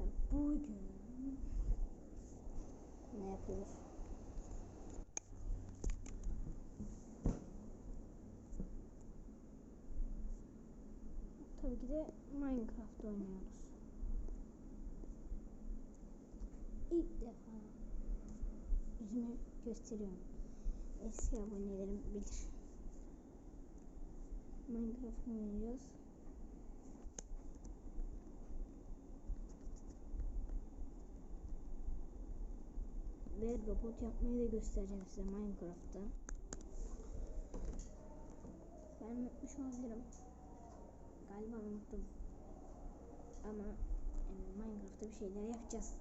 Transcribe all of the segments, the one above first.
arkadaşlar bugün ne yapıyoruz? Tabii ki de Minecraft oynuyoruz. İlk defa yüzümü gösteriyorum. Eski abonelerim bilir. Minecraft oynayacağız. Ve robot yapmayı da göstereceğim size Minecraft'ta. Ben unutmuş olabilirim. Galiba unuttum. Ama yani Minecraft'ta bir şeyler yapacağız.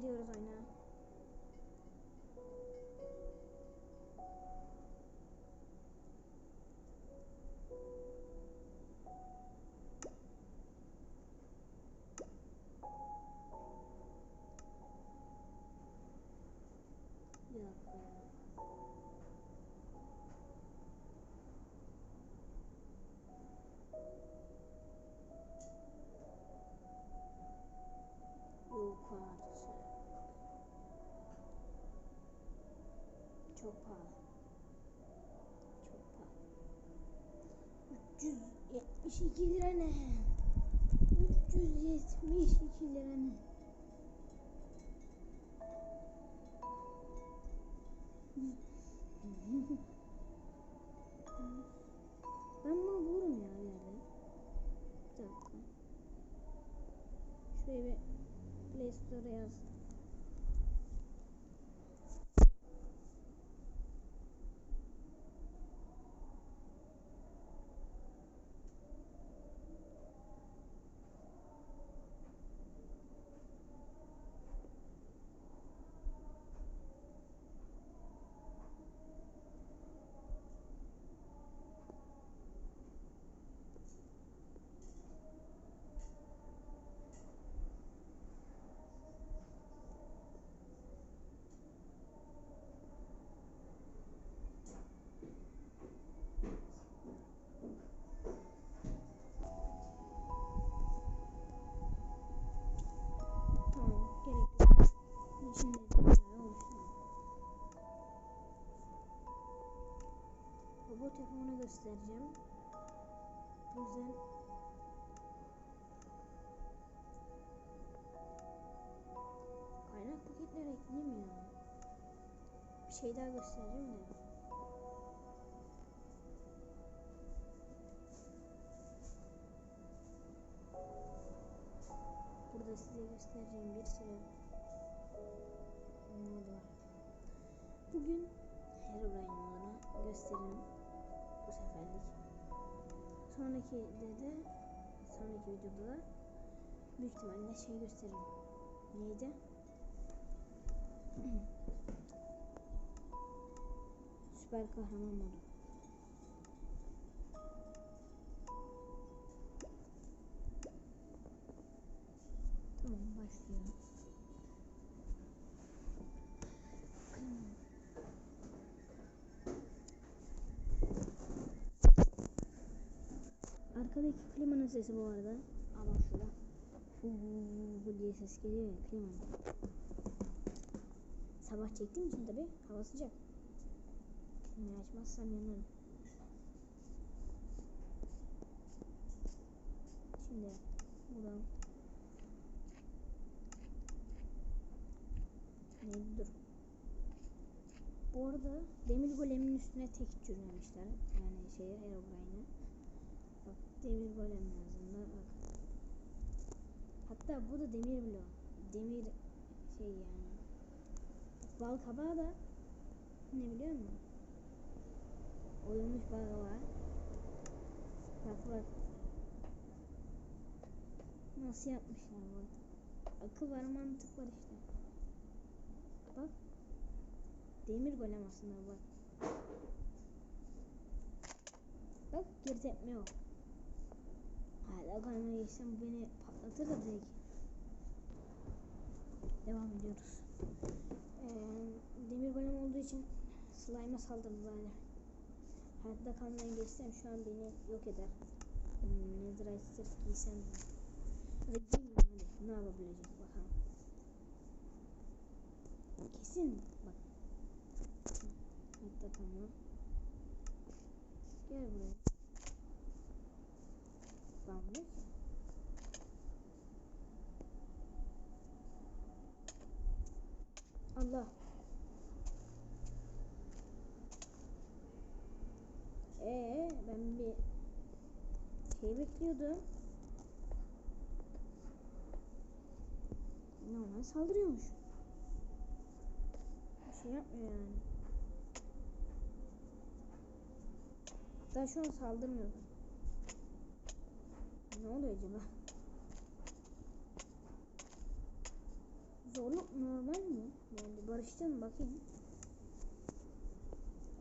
Giriyoruz oyuna. Çok pahalı. Çok pahalı. 372 lira ne? 372 lira ne? Göstereceğim. O yüzden kaynak paketleri ekleyeyim. Bir şey daha göstereceğim de. Burada size göstereceğim bir sürü mod var. Bugün Herobrine modunu gösterelim seferlik. Sonraki de de sonraki videoda da büyük ihtimalle şey gösteririm. Neydi? Süper kahraman modu. Tamam başlıyorum. Arkadaki klimanın sesi bu arada. Bak şurada. Uuu diye ses geliyor ya klimanın. Sabah çektiğim için tabi hava sıcak. Klimayı açmazsam yanarım. Şimdi buradan Neydi dur. Bu arada demir golemin üstüne tek çürümemişler. Yani şeye Herobrine'e. Demir golem yazında bak. Hatta bu da demir bloğu. Demir şey yani. Bal kabağı da ne biliyor musun? Oyulmuş bal kabağı. Bak bak. Nasıl yapmışlar bak. Akıl var mantık var işte. Bak. Demir golem aslında bak. Bak geri tepme yok. Hala kalmaya geçsem beni patlatır da. Devam ediyoruz. Ee, demir golem olduğu için slime'a saldırdılar. Hayatta kalmaya geçsem şu an beni yok eder. Hmm, Netherite sırf giysem de. Hadi hadi. Ne yapabilecek bakalım. Kesin bak. Hayatta kalma. Gel buraya. Ki. Allah. Ee, ben bir şey bekliyordum. Normal saldırıyormuş. Bir şey yapmıyor yani. Hatta şu an saldırmıyor. Ne oluyor acaba? Zorluk normal mi? Yani barışacağım bakayım.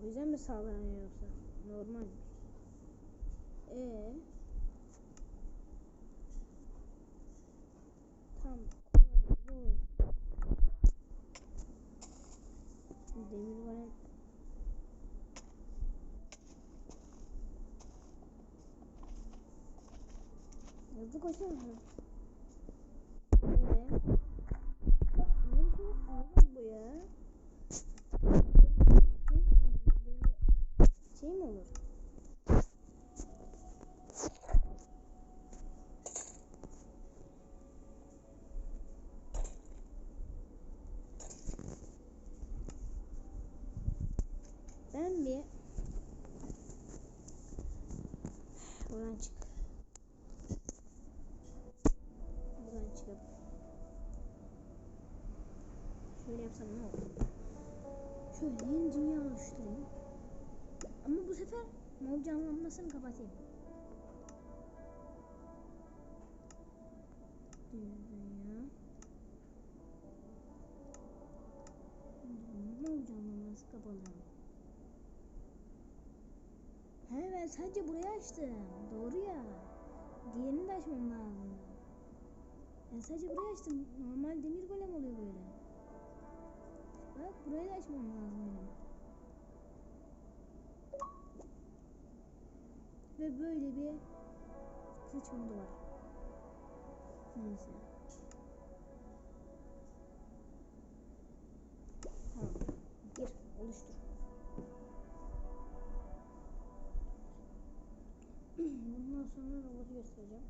O yüzden mi sağlanıyor yoksa? Normal. Ee. 你这个性质 yapsam? Şöyle yeni dünya oluşturayım. Ama bu sefer mob canlanmasını kapatayım. Dünya. Mob canlanması kapalı. He ben sadece burayı açtım. Doğru ya. Diğerini de açmam lazım. Ben sadece burayı açtım. Normal demir golem oluyor böyle. Bak burayı da açmam lazım benim. Ve böyle bir kılıç modu var. Neyse. Tamam. Gir. Oluştur. Bundan sonra robotu göstereceğim.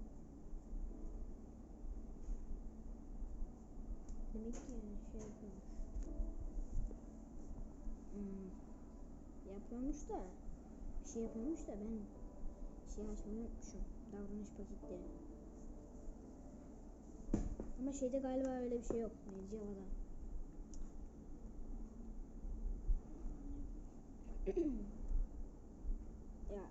Demek ki şey yapıyormuş. Hmm. Yapıyormuş da bir şey yapıyormuş da ben şey açmayı unutmuşum. Davranış paketleri. Ama şeyde galiba öyle bir şey yok. Neydi Java'da. ya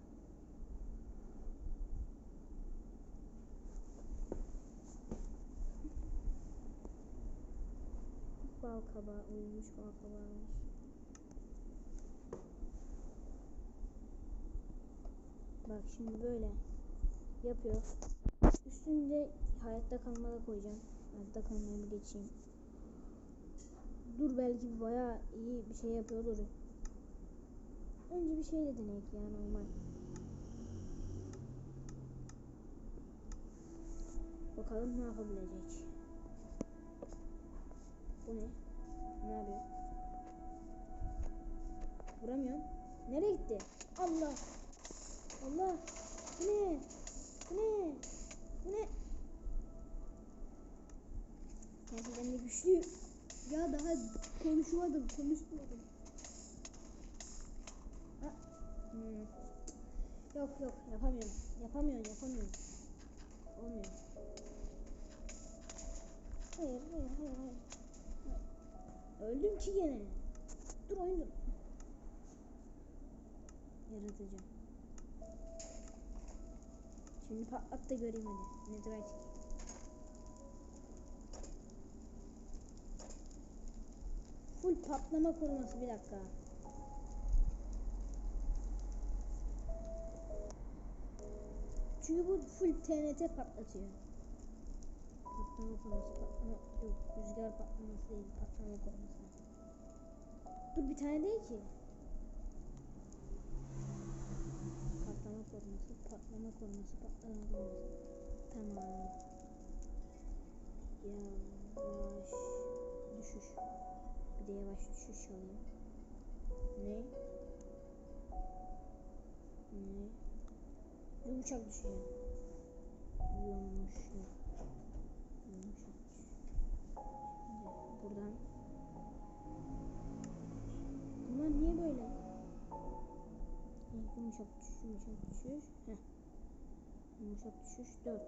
bal kabağı uyumuş bal kabağıymış. Bak şimdi böyle yapıyor. Üstünde hayatta kalmada koyacağım. Hayatta kalmaya bir geçeyim. Dur belki bayağı iyi bir şey yapıyordur. Önce bir şey de deneyek ya normal. Bakalım ne yapabilecek. Bu ne? Ne yapıyor? Vuramıyorum. Nereye gitti? Allah! Allah! Bu ne? Bu ne? Bu ne? Ben de güçlüyüm. Ya daha konuşmadım, konuşmadım. Ha. Hmm. Yok yok yapamıyorum. Yapamıyorum, yapamıyorum. Olmuyor. Hayır, hayır, hayır, hayır. Öldüm ki gene. Dur oyun dur. Yaratıcı. Şimdi patlat da göreyim hadi. Netherite. Full patlama koruması bir dakika. Çünkü bu full TNT patlatıyor. Patlama koruması patlama yok rüzgar patlaması değil patlama koruması. Dur bir tane değil ki. Patlama koruması patlama koruması patlama koruması. Tamam. Yavaş düşüş. Bir de yavaş düşüş alayım. Ne? Ne? Yumuşak düşüyor. Yumuşak. Yumuşak. Şimdi buradan. Bunlar niye böyle? Yumuşak düşüş, yumuşak düşüş. Heh. Yumuşak düşüş 4.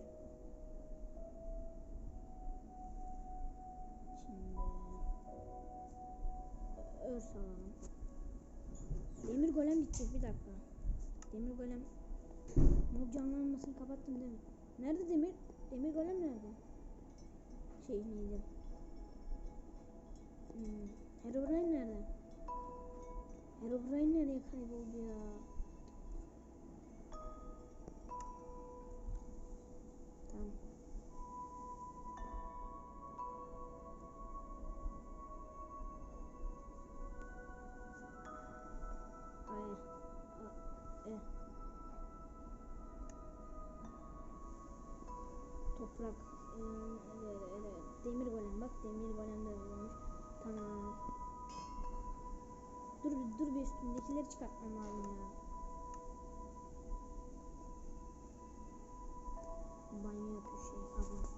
Şimdi örs alalım. Demir golem gidecek bir dakika. Demir golem mob canlanmasını kapattım değil mi? Nerede demir? Demir golem nerede? Şey neydi? Hmm. Herobrine nerede? Herobrine nereye kayboldu ya? Toprak. Ee, evet, evet. Demir golem bak demir golem de olmuş. Tamam. Dur bir dur bir üstündekileri çıkartmam lazım ya. Banyo yapıyor şey abla.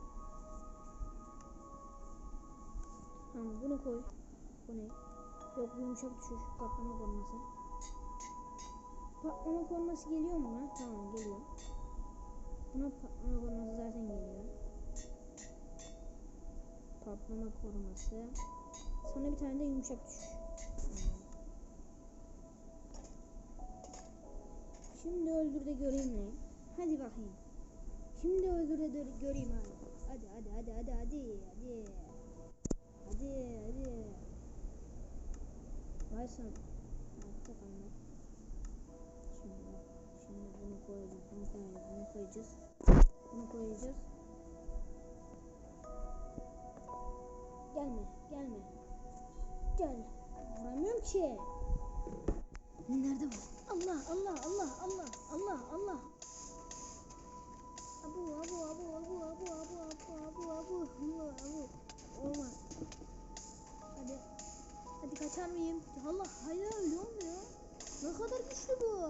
Tamam bunu koy. Bu ne? Yok yumuşak düşüş patlama koruması. Patlama koruması geliyor mu lan? Tamam geliyor. Buna patlama koruması zaten geliyor. Patlama koruması. Sana bir tane de yumuşak düşüş. Şimdi öldür de göreyim ne? Hadi bakayım. Şimdi öldür de gör- göreyim hadi. Hadi hadi hadi hadi hadi hadi. Hadi hadi. Varsın. Bunu koyacağız. Bunu koyacağız. Bunu koyacağız. Gelme, gelme. Gel. Vuramıyorum ki. Nerede bu? Allah, Allah, Allah, Allah, Allah, Allah. Abu, abu, abu, abu, abu, abu, abu, abu, abu, abu, abu. Olmaz. Hadi. Hadi kaçar mıyım? Allah, hayır öyle olmuyor. Ne kadar güçlü bu.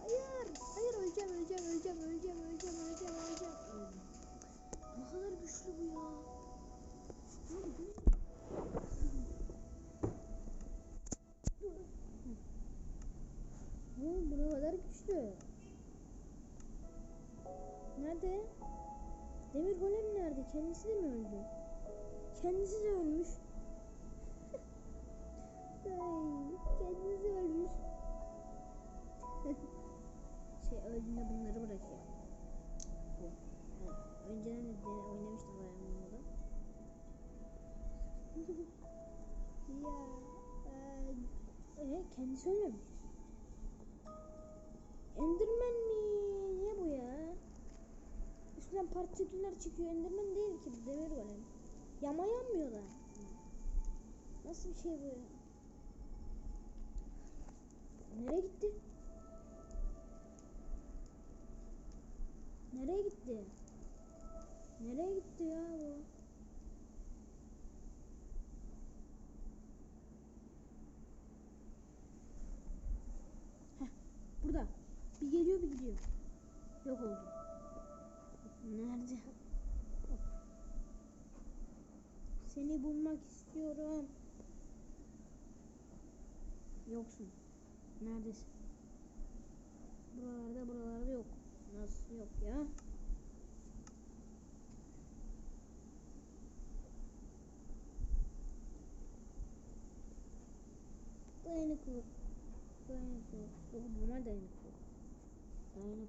Hayır, hayır öleceğim, öleceğim, öleceğim, öleceğim, öleceğim, öleceğim, öleceğim. Ne kadar güçlü bu ya. Abi bu ne? Kadar güçlü. Nerede? Demir golem nerede? Kendisi de mi öldü? Kendisi de ölmüş. Kendisi ölmüş. Öldüğünde bunları bırakıyor. Bu. Ha, önceden de oynamıştım ben bunu ya. Ee, e, kendisi ölmemiş. Enderman mi? Ne bu ya? Üstünden partiküller çıkıyor. Enderman değil ki demir golem. Yama yanmıyor da. Nasıl bir şey bu ya? Nereye gitti? Nereye gitti? Nereye gitti ya bu? Heh, burada. Bir geliyor bir gidiyor. Yok oldu. Nerede? Seni bulmak istiyorum. Yoksun. Neredesin? Buralarda buralarda yok. Nasıl yok ya?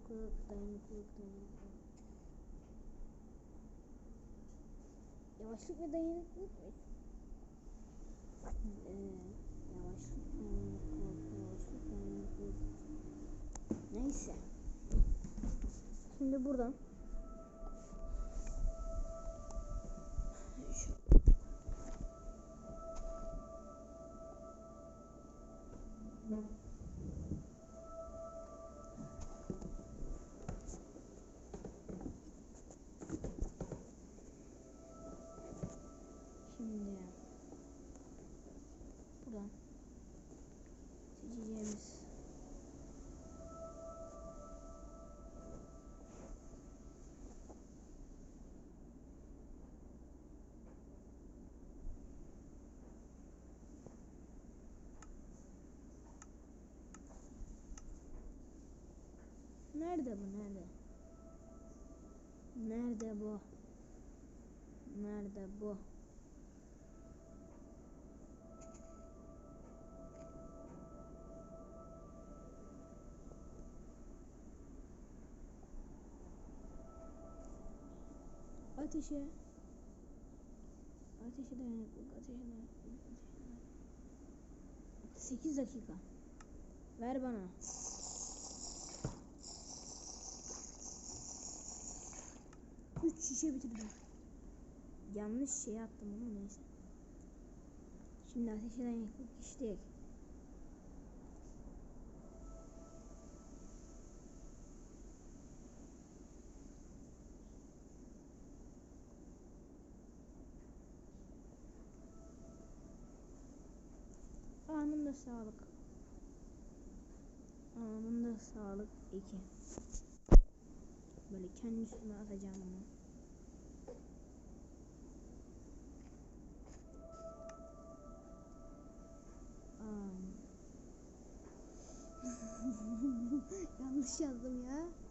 Clockdown, Clockdown. Eu acho que vai não ainda depois. Eu acho que tem Clockdown, eu acho que tem Clockdown. Nem sei. Ainda bordão. Nerede bu? Nerede? Nerede bu? Nerede bu? Ateşe. Ateşe dayanıklık, ateşe dayanıklık, ateşe dayanıklık. 8 dakika. Ver bana. Üç şişe bitirdim. Yanlış şey attım ama neyse. Şimdi ateşe dayanıklık işte. Anında sağlık. Anında sağlık 2. Böyle kendi üstüme atacağım onu. Yanlış yazdım ya. Ayağım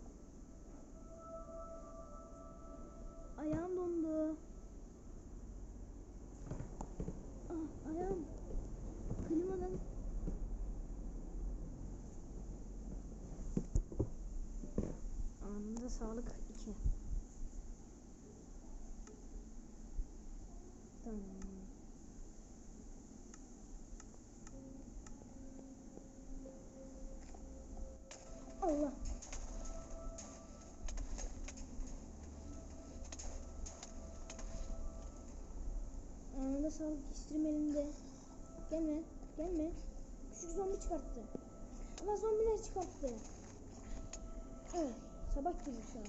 sağlık istirim elimde. Gelme, gelme. Küçük zombi çıkarttı. Allah zombiler çıkarttı. Evet, sabah gibi şu an.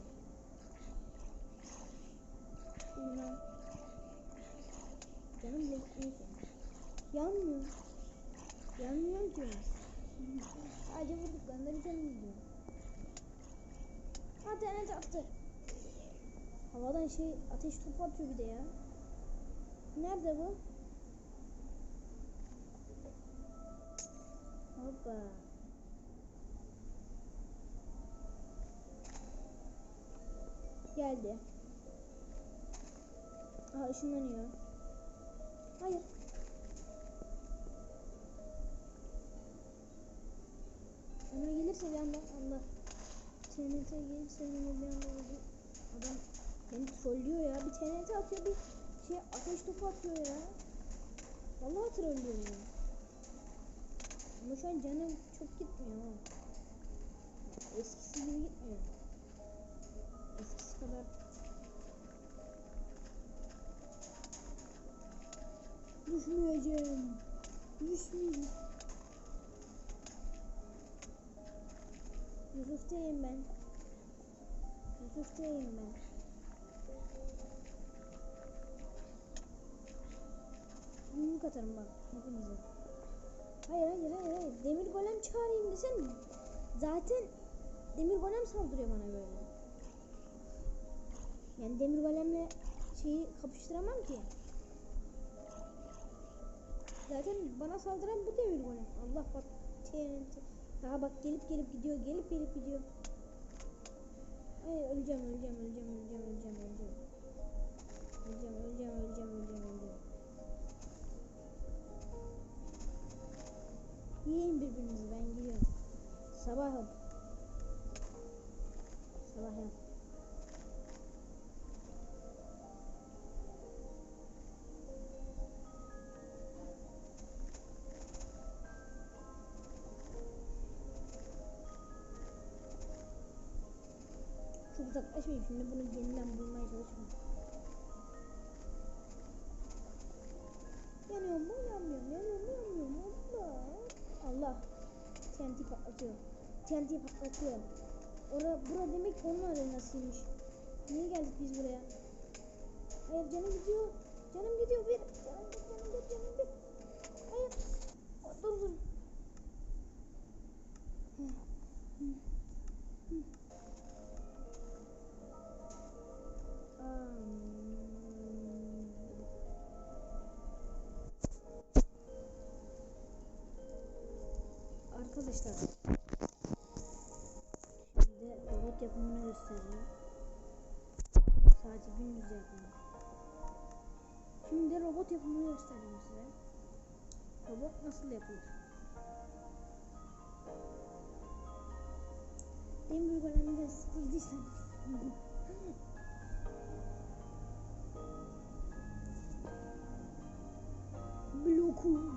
Canım bile. Yanmıyor. Yanmıyor ki. Sadece vurduklarında bir tane gidiyor. Ha tane attı. Havadan şey ateş topu atıyor bir de ya. Nerede bu? Hoppa. Geldi. Aha ışınlanıyor. Hayır. Ona gelirse bir anda Allah. TNT gelirse bir anda. Adam beni trollüyor ya. Bir TNT atıyor bir şey ateş topu atıyor ya. Vallahi trollüyor ya. Ama şu an canım çok gitmiyor ha. Eskisi gibi gitmiyor. Eskisi kadar Düşmeyeceğim. Düşmeyeceğim. Yusuf'tayım ben. Yusuf'tayım ben. Yumruk atarım bak hepinize. Hayır hayır hayır hayır. Demir golem çağırayım desem zaten demir golem saldırıyor bana böyle. Yani demir golemle şeyi kapıştıramam ki. Zaten bana saldıran bu demir golem. Allah bak TNT. Daha bak gelip gelip gidiyor, gelip gelip gidiyor. Ay öleceğim, öleceğim, öleceğim, öleceğim, öleceğim, öleceğim. Öleceğim, öleceğim, öleceğim, öleceğim, öleceğim. Yiyin birbirinizi, ben gidiyorum. Sabah yap. Sabah yap. Çok uzaklaşmayayım şimdi bunu yeniden bulmaya TNT patlatıyor. TNT patlatıyor. Ora, bura demek onun arenasıymış. Niye geldik biz buraya? Hayır canım gidiyor. Canım gidiyor bir Arkadaşlar Şimdi robot yapımını göstereceğim Sadece gündüz yapımı. Şimdi de robot yapımını göstereyim size. Robot nasıl yapılır? Demir golemden sıkıldıysanız Bloku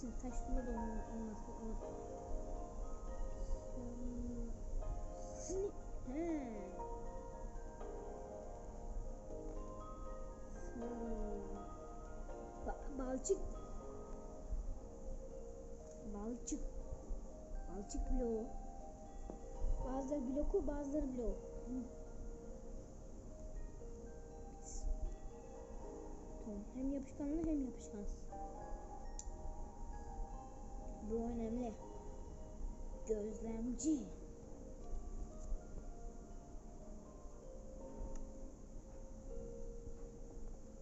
İstediğiniz şeyi alabilirsiniz Taş tuğla da olmazsa olur Sni He Ba balçık. Balçık. Balçık bloğu Bazıları bloku bazıları bloğu hem yapışkanlı hem yapışkansız Bu önemli Gözlemci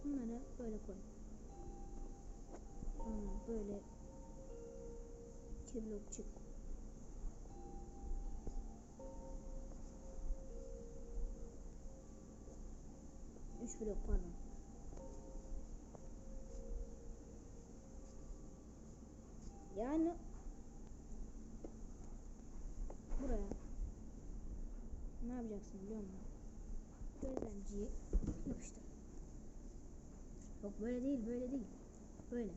Bunları böyle koy. Sonra böyle iki blok çık. Üç blok pardon. Yani buraya ne yapacaksın biliyor musun? Gözlemciyi yapıştır. Yok böyle değil, böyle değil. Böyle.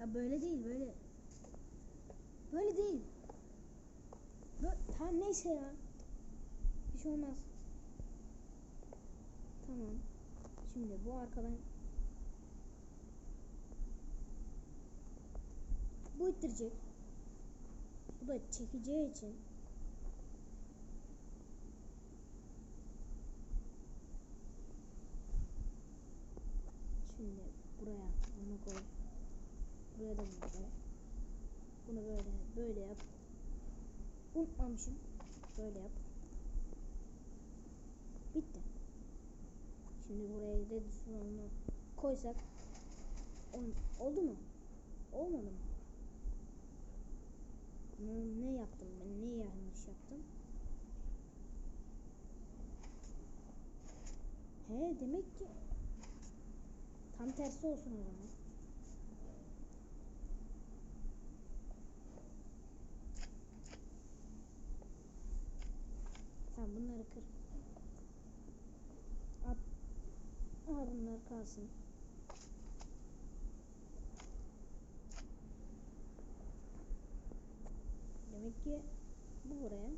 Ya böyle değil, böyle. Böyle değil. Böyle, tamam neyse ya. Bir şey olmaz. Tamam. Şimdi bu arkadan bu ittirecek. Bu da çekeceği için Şimdi buraya bunu koy. Buraya da bunu koy. Bunu böyle böyle yap. Unutmamışım. Böyle yap. Bitti. Şimdi buraya redstone'u koysak ol- oldu mu? Olmadı mı? Ne, yaptım ben? Ne yanlış yaptım? He demek ki Tam tersi olsun o zaman. Tamam bunları kır. At. Aha bunlar kalsın. Demek ki bu buraya.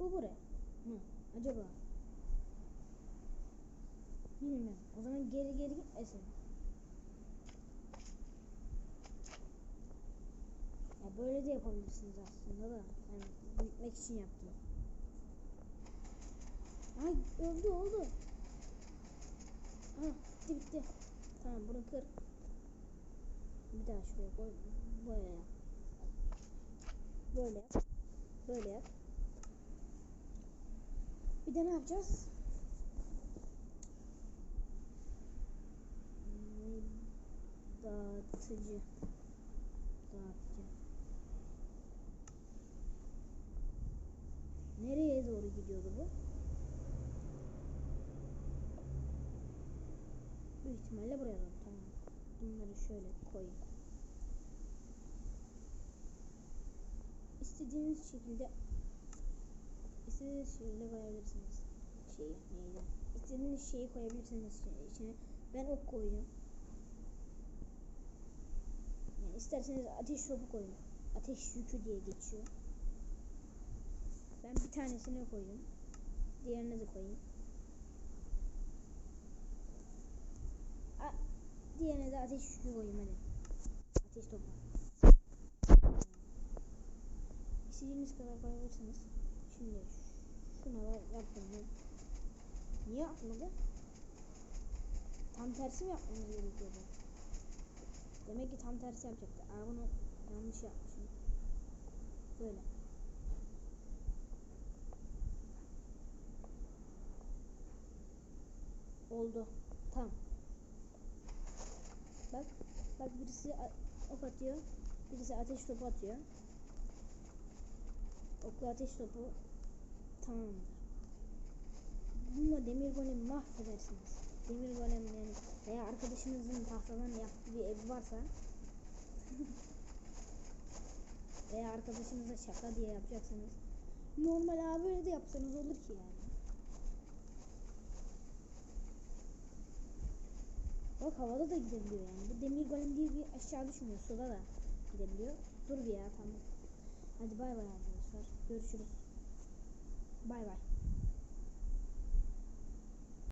Bu buraya. Hı, acaba? Bilmiyorum. O zaman geri geri gitmesin. Ya böyle de yapabilirsiniz aslında da. Ben büyütmek için yaptım. Ay öldü oldu. Ha bitti bitti. Tamam bunu kır. Bir daha şuraya koy. Böyle yap. Böyle yap. Böyle yap. Bir de ne yapacağız? Dağıtıcı. Dağıtıcı. Nereye doğru gidiyordu bu? Büyük ihtimalle buraya doğru. Bunları şöyle koyun. İstediğiniz şekilde istediğiniz şekilde koyabilirsiniz. Şeyi neydi? istediğiniz şeyi koyabilirsiniz içine- içine. Ben ok koydum. Yani isterseniz ateş topu koyun. Ateş yükü diye geçiyor. Ben bir tanesini koydum. Diğerini de koyayım. Diğerine de ateş yükü koyayım hadi. Ateş topu. İstediğiniz kadar koyabilirsiniz. Şimdi şuna da yaptım ben. Niye yapmadı? Tam tersi mi yapmamız gerekiyordu? Demek ki tam tersi yapacaktı. Aa bunu yanlış yapmışım. Böyle. Oldu. Tamam. Bak. Bak birisi ok atıyor. Birisi ateş topu atıyor. Okla ateş topu tamamdır. Bununla demir golemi mahvedersiniz. Demir golem yani veya arkadaşınızın tahtadan yaptığı bir ev varsa veya arkadaşınıza şaka diye yapacaksınız. Normal abi de yapsanız olur ki yani. Bak havada da gidebiliyor yani. Bu demir golem diye bir aşağı düşmüyor. Suda da gidebiliyor. Dur bir ya tamam. Hadi bay bay arkadaşlar. Görüşürüz. Bay bay.